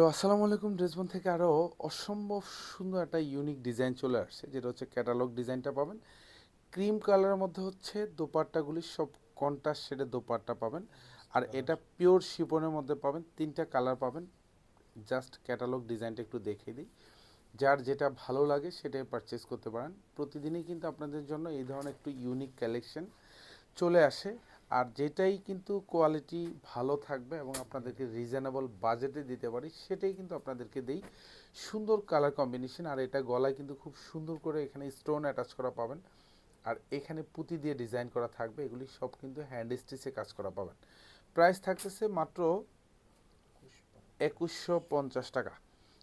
তো আসসালামু আলাইকুম ড্রেসবন থেকে আরও অসম্ভব সুন্দর একটা ইউনিক ডিজাইন চলে আসছে যেটা হচ্ছে ক্যাটালগ ডিজাইনটা পাবেন। ক্রিম কালারের মধ্যে হচ্ছে দোপাট্টাগুলি সব কন্ট্রাস্ট শেডে দোপাট্টা পাবেন। আর এটা পিওর শিপনের মধ্যে পাবেন তিনটা কালার পাবেন। জাস্ট ক্যাটালগ ডিজাইনটা একটু দেখে দিই। যার যেটা ভালো লাগে সেটাই পারচেস করতে পারেন। প্রতিদিনই কিন্তু আপনাদের জন্য এই ধরনের একটু ইউনিক কালেকশন চলে আসে। আর যেটাই কিন্তু কোয়ালিটি ভালো থাকবে এবং আপনাদেরকে রিজনেবল বাজেটে দিতে পারি, সেটাই কিন্তু আপনাদেরকে দেই। সুন্দর কালার কম্বিনেশন আর এটা গলায় কিন্তু খুব সুন্দর করে এখানে স্টোন অ্যাটাচ করা পাবেন। আর এখানে পুঁতি দিয়ে ডিজাইন করা থাকবে, এগুলি সব কিন্তু হ্যান্ড স্টিচে কাজ করা পাবেন। প্রাইস থাকতেছে মাত্র একুশশো পঞ্চাশ টাকা।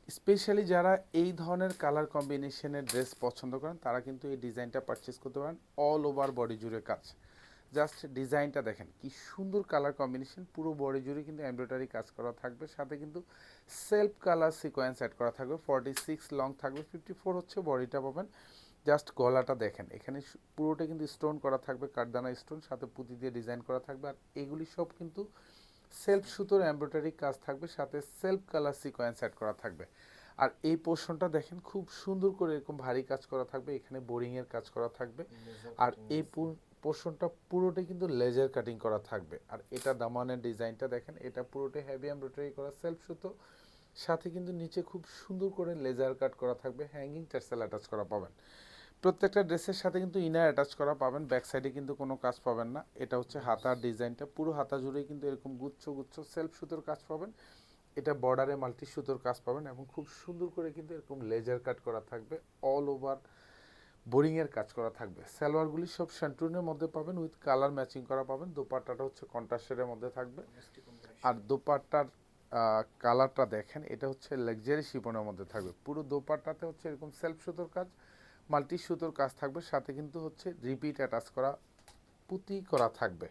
স্পেশালি যারা এই ধরনের কালার কম্বিনেশনের ড্রেস পছন্দ করেন, তারা কিন্তু এই ডিজাইনটা পারচেস করতে পারেন অল ওভার বডি জুড়ে কাজ। জাস্ট ডিজাইনটা দেখেন কি সুন্দর কালার কম্বিনেশন পুরো বডি জুড়ে কিন্তু এমব্রয়ডারি কাজ করা থাকবে সাথে কিন্তু সেলফ কালার সিকোয়েন্স অ্যাড করা থাকবে ফর্টি সিক্স লং থাকবে ফিফটি ফোর হচ্ছে বডিটা পাবেন। জাস্ট গলাটা দেখেন এখানে পুরোটা কিন্তু স্টোন করা থাকবে কাঠদানা স্টোন সাথে পুঁতি দিয়ে ডিজাইন করা থাকবে আর এগুলি সব কিন্তু সেলফ সুতোর এমব্রয়ডারি কাজ থাকবে সাথে সেলফ কালার সিকোয়েন্স অ্যাড করা থাকবে। আর এই পোর্শনটা দেখেন খুব সুন্দর করে এরকম ভারী কাজ করা থাকবে এখানে বোরিংয়ের কাজ করা থাকবে। আর এই পোর্শনটা পুরোটাই কিন্তু লেজার কাটিং করা থাকবে। আর এটা দামানের ডিজাইনটা দেখেন, এটা পুরোটাই হেভি এমব্রয়ডারি করা সেলফ সুতো। সাথে কিন্তু নিচে খুব সুন্দর করে লেজার কাট করা থাকবে হ্যাঙ্গিং টার্সেল অ্যাটাচ করা পাবেন। প্রত্যেকটা ড্রেসের সাথে কিন্তু ইনার অ্যাটাচ করা পাবেন ব্যাক সাইডে কিন্তু কোনো কাজ পাবেন না। এটা হচ্ছে হাতার ডিজাইনটা, পুরো হাতা জুড়েই কিন্তু এরকম গুচ্ছ গুচ্ছ সেলফ সুতোর কাজ পাবেন। এটা বর্ডারে মাল্টি সুতোর কাজ পাবেন এবং খুব সুন্দর করে কিন্তু এরকম লেজার কাট করা থাকবে অল ওভার বোরিংয়ের কাজ করা থাকবে। সালোয়ারগুলি সব শান্টুনের মধ্যে পাবেন উইথ কালার ম্যাচিং করা পাবেন। দোপাট্টাটা হচ্ছে কন্ট্রাস্টের মধ্যে থাকবে। আর দোপাট্টার কালারটা দেখেন, এটা হচ্ছে লাক্সারি শিপনের মধ্যে থাকবে। পুরো দোপাট্টাতে হচ্ছে এরকম সেলফ সুতোর কাজ মাল্টি সুতোর কাজ থাকবে। সাথে কিন্তু হচ্ছে রিপিট অ্যাটাচ করা, পুঁতি করা থাকবে।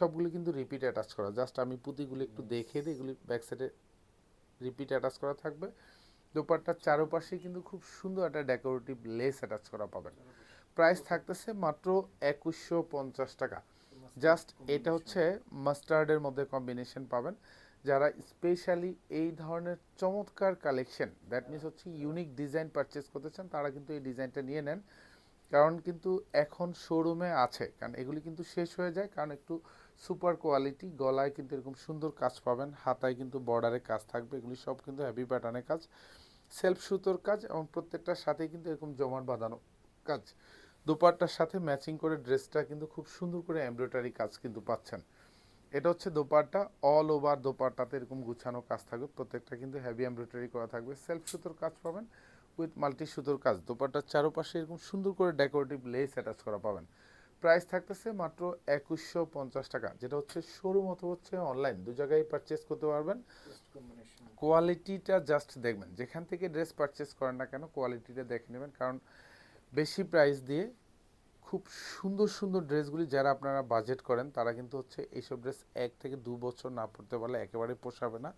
সবগুলি কিন্তু রিপিট অ্যাটাচ করা। জাস্ট আমি পুঁতিগুলি একটু দেখিয়ে দিই, এগুলি ব্যাক সাইডে রিপিট অ্যাটাচ করা থাকবে। দোপাট্টার চারপাশে কিন্তু খুব সুন্দর একটা ডেকোরেটিভ লেস অ্যাটাচ করা পাবেন। প্রাইস থাকতেছে মাত্র একুশশো পঞ্চাশ টাকা। জাস্ট এটা হচ্ছে মাস্টার্ডের মধ্যে কম্বিনেশন পাবেন। যারা স্পেশালি এই ধরনের চমৎকার কালেকশন দ্যাট মিনস হচ্ছে ইউনিক ডিজাইন পারচেস করতে চান, তারা কিন্তু এই ডিজাইনটা নিয়ে নেন। কারণ কিন্তু এখন শোরুমে আছে। কারণ এগুলি কিন্তু শেষ হয়ে যায়, কারণ একটু সুপার কোয়ালিটি গলায় কিন্তু এরকম সুন্দর কাজ পাবেন, হাতায় কিন্তু বর্ডারে কাজ থাকবে, এগুলি সব কিন্তু হ্যাভি প্যাটার্নের কাজ। সেলফ সুতোর কাজ এবং প্রত্যেকটার সাথেই কিন্তু এরকম জমাট বাঁধানো কাজ। দোপাট্টার সাথে ম্যাচিং করে ড্রেসটা কিন্তু খুব সুন্দর করে এমব্রয়ডারি কাজ কিন্তু পাচ্ছেন। এটা হচ্ছে দোপাট্টা অল ওভার দোপাট্টাতে এরকম গুছানো কাজ থাকবে, প্রত্যেকটা কিন্তু হ্যাভি এমব্রয়ডারি করা থাকবে। সেলফ সুতোর কাজ পাবেন উইথ মাল্টি সুতোর কাজ দোপাট্টার চারপাশে এরকম সুন্দর করে ডেকোরেটিভ লেস অ্যাটাচ করা পাবেন। প্রাইস থাকতেছে মাত্র একুশশো পঞ্চাশ টাকা যেটা হচ্ছে শোরুম অথবা হচ্ছে অনলাইন দু জায়গায় পারচেস করতে পারবেন। কোয়ালিটিটা জাস্ট দেখবেন যেখান থেকে ড্রেস পারচেস করেন না কেন কোয়ালিটিটা দেখে নেবেন কারণ বেশি প্রাইস দিয়ে খুব সুন্দর সুন্দর ড্রেসগুলি যারা আপনারা বাজেট করেন তারা কিন্তু হচ্ছে এইসব ড্রেস এক থেকে দু বছর না পড়তে পারলে একেবারে পোষাবে না।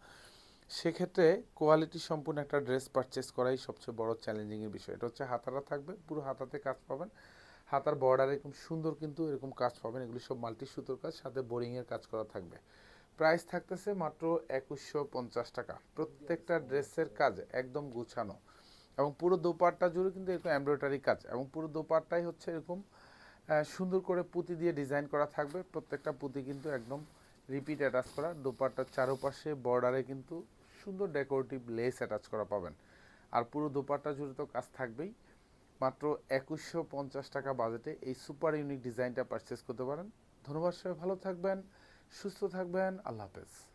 সেক্ষেত্রে কোয়ালিটি সম্পূর্ণ একটা ড্রেস পারচেস করাই সবচেয়ে বড় চ্যালেঞ্জিংয়ের বিষয়। এটা হচ্ছে হাতাটা থাকবে, পুরো হাতাতে কাজ পাবেন। হাতার বর্ডারে এরকম সুন্দর কিন্তু এরকম কাজ পাবেন। এগুলি সব মাল্টি সুতোর কাজ, সাথে বোরিংয়ের কাজ করা থাকবে। প্রাইস থাকতেছে মাত্র একুশশো পঞ্চাশ টাকা। প্রত্যেকটা ড্রেসের কাজ একদম গুছানো। এবং পুরো দোপাট্টা জুড়ে কিন্তু এরকম এমব্রয়ডারি কাজ। এবং পুরো দোপাট্টাই হচ্ছে এরকম সুন্দর করে পুঁতি দিয়ে ডিজাইন করা থাকবে। প্রত্যেকটা পুঁতি কিন্তু একদম রিপিট অ্যাটাচ করা। দোপাট্টার চারপাশে বর্ডারে কিন্তু সুন্দর ডেকোরেটিভ লেস অ্যাটাচ করা পাবেন। আর পুরো দোপাট্টা জুড়ে তো কাজ থাকবেই। মাত্র একুশশো পঞ্চাশ টাকা বাজেটে এই সুপার ইউনিক ডিজাইনটা পারচেস করতে পারেন। ধন্যবাদ সবাই, ভালো থাকবেন, সুস্থ থাকবেন, আল্লাহ হাফেজ।